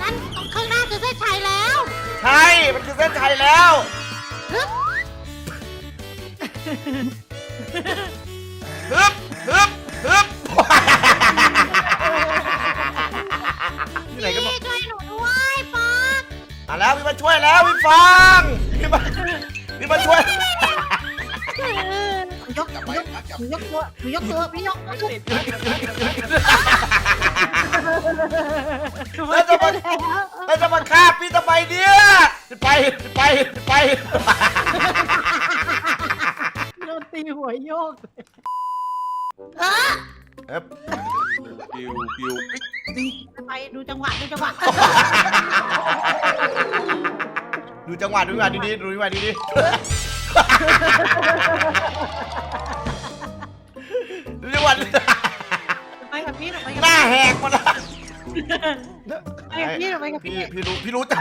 นั่นข้างหน้าคือเส้นชัยแล้วใช่ มันคือเส้นชัยแล้ว ฮึบฮึบฮึบฮึบที่ไหนกันหมดพี่ช่วยหนูด้วยป๊อกมาแล้วพี่มาช่วยแล้วพี่ฟังพี่มาพี่มาช่วย ยกยกหนูยกตัวหนูยกตัวพี่ยกไม่ตัวติด แล้วจะมาแล้วจะมาฆ่าพี่ทำไมเนี่ยไปไปไปโดนตีหัวโยกเออเอ๊ะปิวปิวไปดูจังหวะดูจังหวะดูจังหวะดูจังหวะดีๆดูจังหวะดีๆดูจังหวะไปกับ พี่หนูไปหกับน้าแหกหมดแล้วไปกับพี่หนูไปกับพี่พี่พี่รู้พี่รู้จัง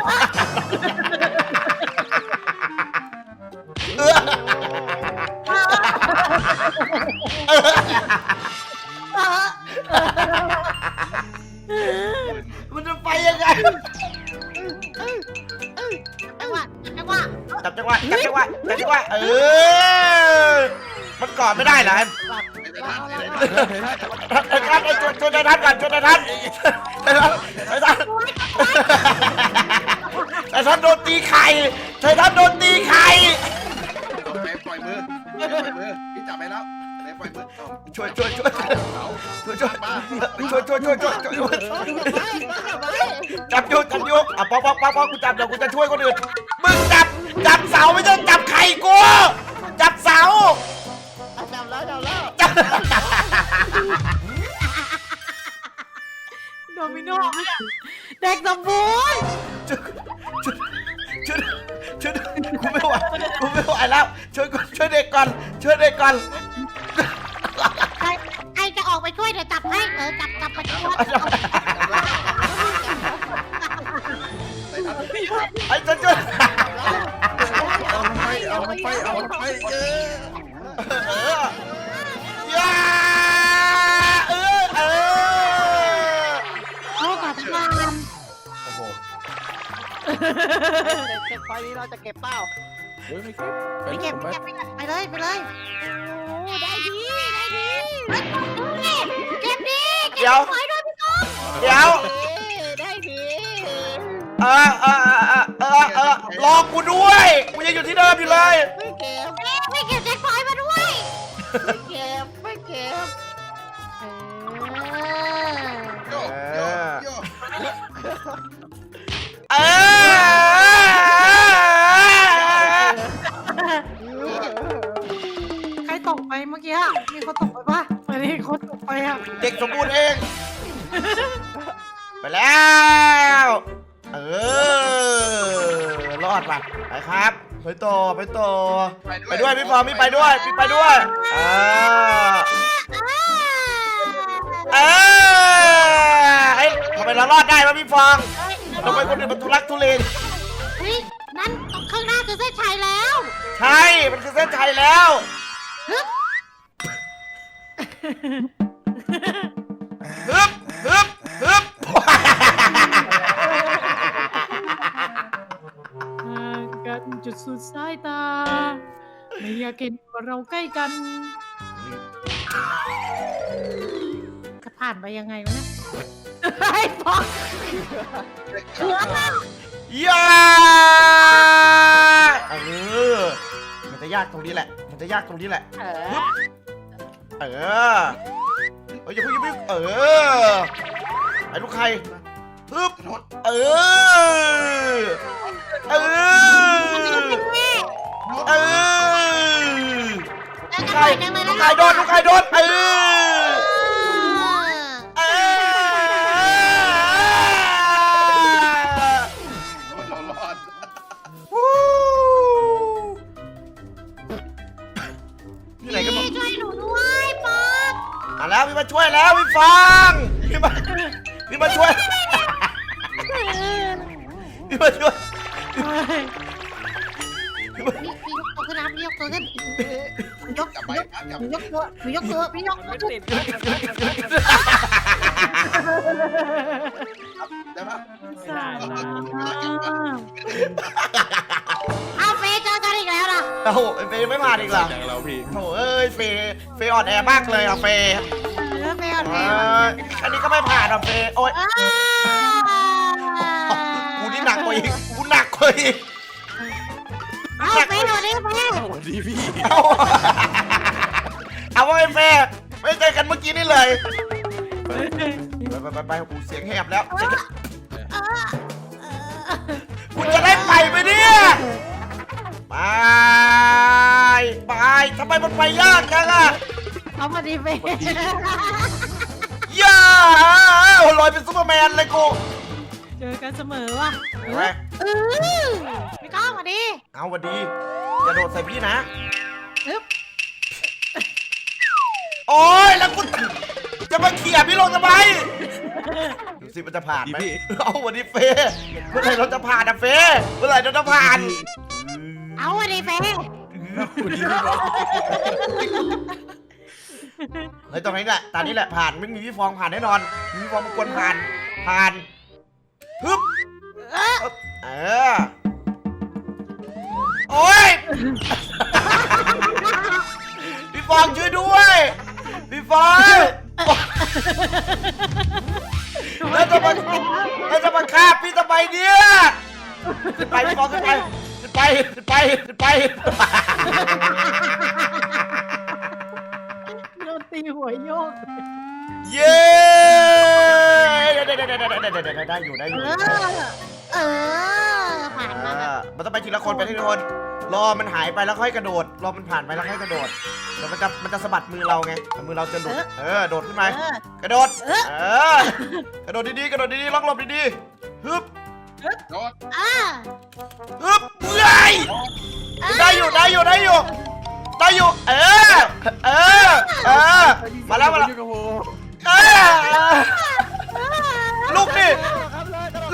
ายท่านก่อนช่วยนายท่านนายท่านนายท่านายท่านโดนตีไข่นายท่านโดนตีไข่ปล่อยมือปล่อยมือพี่จับไปแล้วปล่อยมือช่วยช่วยช่วยช่วยช่วยช่วยช่วยช่วยช่วยช่วยจับโยจับโยอะป๊อกป๊อกป๊อกป๊อกกูจับเดี๋ยวกูจะช่วยคนอื่น กก่อนใครใครจะออกไปช่วยเดี๋ยวจับให้เออจับจับไปช่วยไอ้ท่านไอ้ฉันช่วยเอาไปเอาไปเอาไปเออเอออย่าเออเออโอ้กับงานโอ้โห เก็บไฟนี้เราจะเก็บเปล่า เฮ้ยไม่เก็บไปเก็บไปเก็บไปเก็บไปเลยไปเลยโอ้ได้ดีได้ดีเฮ้ยเก็บดีเก็บเดี๋ยวไว้ด้วยพี่ก้องเดี๋ยวได้ดีเออเออเออเออเออรอกูด้วยกูยังอยู่ที่เดิมอยู่เลยไม่เก็บไม่เก็บเด็กไฟมาด้วยไม่เก็บไม่เก็บ ดป่ะไปครับไปต่อไปต่อไปด้วยพี่ฟอร์มพี่ไปด้วยพี่ไปด้วยอ่าเออเอ้ยทำไมเรารอดได้วะพี่ฟองทำไมคนอื่นมันทุลักทุเลเฮ้ยนั่นข้างหน้าคือเส้นชัยแล้วใช่มันคือเส้นชัยแล้วฮึบฮึบฮึบฮึบ จุดสุดสายตา ไม่อยากเห็นว่าเราใกล้กันจะผ่านไปยังไงวะเนี่ยไอ้ปอกเหลือมากย่าเออมันจะยากตรงนี้แหละ มันจะยากตรงนี้แหละ เออเออเอ้ยอย่าเพิ่งอย่าเพิ่งเออ ไอ้ลูกใครฮึบเออ เออเอ ลูกใครลูกใครโดนลูกใครโดนเออเออ เรารอดวู้ที่ไหนกันหมดพี่ช่วยหนูด้วยป๊อกมาแล้วพี่มาช่วยแล้วพี่ฟังพี่มาพี่มาช่วยพี่มาช่วยพี่มาพี่พี่ยกตัวขึ้นนะพี่ยกตัวขึ้น ยกจับไปยกครับจับหนูยกตัวหนูยกตัวพี่ยกตัวไม่ขึ้นติดได้ปะสายตาเอาเฟย์เจอกันอีกแล้วนะโอ้โหไอ้เฟย์ไม่ผ่านอีกเหรอจากเราพี่โถ่เอ้ยเฟย์เฟย์อ่อนแอมากเลยอะเฟย์เออเฟย์ก่อนเฟเอ้ย์ก่อนยอันนี้ก็ไม่ผ่านอะเฟย์โอ๊ยอ้ากูนี่หนักกว่าอีกกูหนักกว่าอีกเอาเฟย์ก่อนดิเฟย์ สวัสดีพี่ เอา เอาว่าไอ้เฟย์ไม่เจอกันเมื่อกี้นี่เลยไปไปไปไปกูเสียงแหบแล้วเสียงแหบกูจะได้ไปไหมเนี่ยไปไปทำไมมันไปยากจังอะเอามาดิเฟย์ย่าลอยเป็นซูเปอร์แมนเลยกูเจอกันเสมอว่ะเห็นไหมเออพี่ก้องมาดิเอาวันดีอย่าโดดใส่พี่นะ อึ๊บ โอ้ยแล้วกูจะมาเขี่ยพี่ลงทำไมดูสิมันจะผ่านไหมเอาวันนี้เฟย์เมื่อไหร่เราจะผ่านอะเฟย์เมื่อไหร่เราจะผ่านเอามาดิเฟย์สวัสดีพี่บอสเฮ้ยตรงนี้แหละตอนนี้แหละผ่านไม่มีพี่ฟองผ่านแน่นอนมีพี่ฟองมากวนผ่าน ผ่านฮึบเออเออโอ้ยพี่ฟองช่วยด้วย พี่ฟองแล้วจะมาแล้วจะมาฆ่าพี่ทำไมเนี่ยขึ้นไปพี่ฟองขึ้นไปขึ้นไปขึ้นไปขึ้นไปโดนตีหัวโยกเย้ได้ได้ได้ได้ได้ได้ได้ได้อยู่ได้อเอยู่อ เออ ผ่านมาแบบ มันต้องไปทีละคนไปทีละคน รอมันหายไปแล้วค่อยกระโดด รอมันผ่านไปแล้วค่อยกระโดดเดี๋ยวมันจะมันจะสะบัดมือเราไงแต่มือเราจะหลุด เออ โดดขึ้นมาเออ กระโดดเออ กระโดดดีๆ กระโดดดีๆล็อกหลบดีๆ ฮึบ โดดอ่าฮึบเฮ้ยได้อยู่ได้อยู่ได้อยู่ ได้อยู่ เออ เออ เออ มาแล้วมาแล้วเออลูกนี่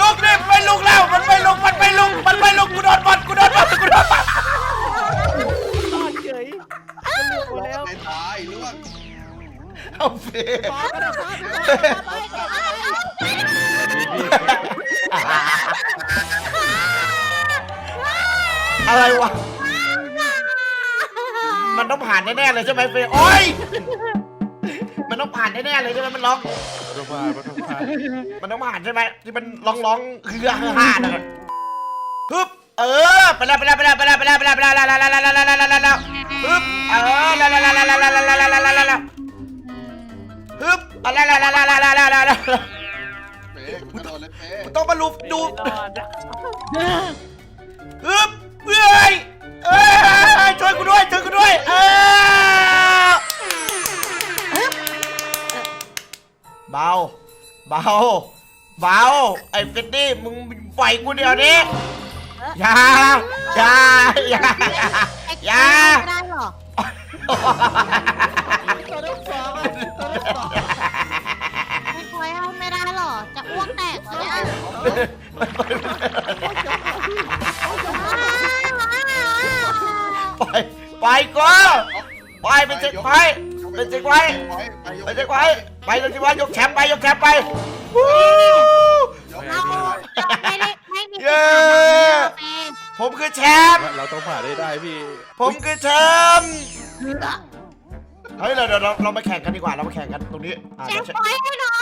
ลูกนี่ไม่ลุกแล้ว มันไม่ลุกมันไม่ลุกมันไม่ลุกกูโดนบอลกูโดนบอล เลยใช่ไหมเฟย์โอ้ยมันต้องผ่านแน่ๆเลยใช่ไหมมันร้องรถพาดรถพาดมันต้องผ่านใช่ไหมที่มันร้องร้องๆคือฮ่าๆนะครับฮึบเออไปแล้วไปแล้วไปแล้วไปแล้วไปแล้วไปแล้วไปแล้วแล้วแล้วแล้วแล้วแล้วแล้วแล้วฮึบเออแล้วแล้วแล้วแล้วแล้วแล้วแล้วแล้วแล้วแล้วฮึบเอาแล้วแล้วแล้วแล้วแล้วแล้วแล้วแล้วเป๊ะกระโดดเลยเป๊ะมันต้องมาลุบดูรอด มึงปล่อยกูเดี๋ยวนี้อย่าอย่าอย่าไอ้อย่าไม่ได้หรอกตัวทั้งสองอะตัวทั้งสองไม่คอยให้ไม่ได้หรอกจะอ้วกแตกแล้วเนี่ยปล่อยปล่อยกูปล่อยเป็นเจ็กไว้เป็นเจ็กไว้เป็นเจ็กไว้ไปเลยสิวะยกแขนไปยกแขนไปวู้ เราไม่ได้ไม่มี เย้เองผมคือแชมป์ เราต้องผ่านได้ได้พี่ผมคือแชมป์ เฮ้ย เราเดี๋ยวเราเรามาแข่งกันดีกว่า เรามาแข่งกันตรงนี้อ่าเช็คเช็คพอยต์ให้หน่อ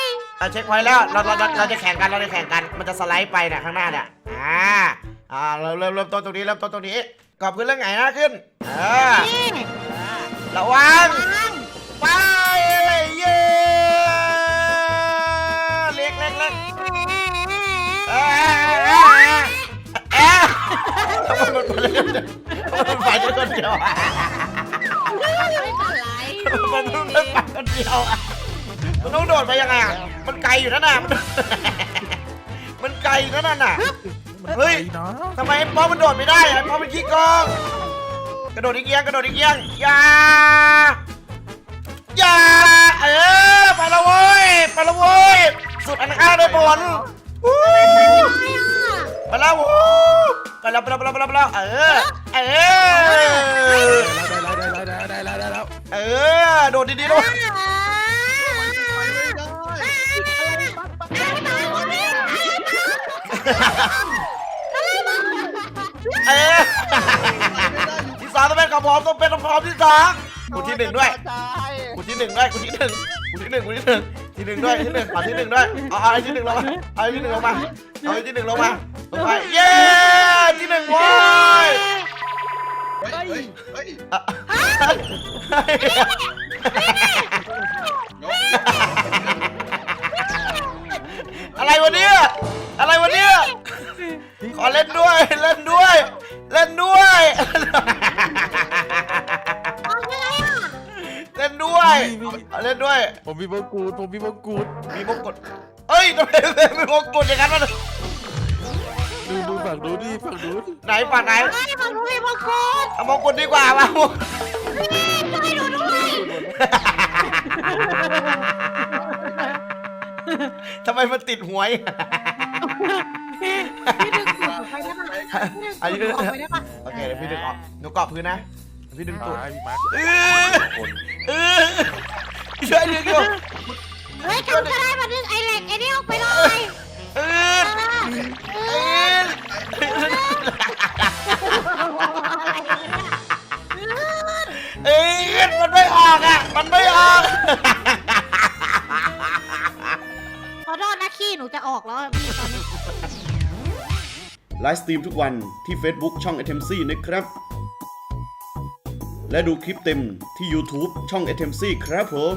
ยอ่าเช็คไว้แล้ว เราเราเราเราจะแข่งกัน เราจะแข่งกัน มันจะสไลด์ไปเนี่ยข้างหน้าเนี่ย อ่า อ่า เราเริ่มเริ่มต้นตรงนี้ เริ่มต้นตรงนี้กรอบขึ้นเรื่องไหนหน้าขึ้นเออนี่ระวังฟัง มมันไปเรื่อยๆทำไมมันไปได้คนเดียวอะไม่เป็นไรมันเพิ่งเลิกไปคนเดียวอะมันต้องโดดไปยังไงอะมันไกลอยู่นั่นน่ะมันมันไกลอยู่นั่นน่ะ เฮ้ยเนาะทำไมไอ้ป๊อปมันโดดไม่ได้อะไอ้ป๊อปมันขี้โกองกระโดดอีกเอียงกระโดดอีกเอียงอย่าอย่าเออไปและเว้ยไปและเว้ยสุดอันข้างได้บนวู้ ไปแล้ววู้ไปแล้วไปแล้วไปแล้วไปแล้วไปแล้วเออเออได้แล้วได้แล้วได้แล้วได้แล้วเออโดดดีๆด้วยเออที่สองต้องเป็นของผมต้องเป็นของผมที่สองกูที่หนึ่งด้วยใช่กูที่หนึ่งด้วยกูที่หนึ่งกูที่หนึ่งกูที่หนึ่งที่หนึ่งด้วยที่หนึ่งขอที่หนึ่งด้วยเอาเอาไอ้ที่หนึ่งลงมาเอาไอ้ที่หนึ่งลงมาเอาไอ้ที่หนึ่งลงมา ลงไปเย้ที่หนึ่งโว้ยเฮ้ยเฮ้ยเฮ้ยอะยกอะไรวะเนี่ยอะไรวะเนี่ยขอเล่นด้วยเล่นด้วย เล่นด้วยเอายังไงอะเล่นด้วยเล่นด้วยผมมีมงกุฎผมมีมงกุฎมีมงกุฎเอ้ยทำไมมีมงกุฎอย่างนั้นวะดูดู ฝั่งดูดิฝั่งดูดิไหนฝั่งไหนไอ้มันรู้มีมงกุฎเอามงกุฎดีกว่ามาช่วยหนูด้วยทำไมมันติดหวย พี่ดึงตูดออกไปได้ปะพี่ดึงตูดออกไปได้ปะโอเคเดี๋ยวพี่ดึงออกหนูเกาะพื้นนะเดี๋ยวพี่ดึงตูดตายพี่มาร์คเออเออช่วยดึงอยู่เฮ้ยทำก็ได้มาดึงไอ้เหล็กไอ้นี่ออกไปเลยเออเออ ฟ์สตรีมทุกวันที่ Facebook ช่อง a t e m c นะครับ และดูคลิปเต็มที่ YouTube ช่อง a t e m c ครับผม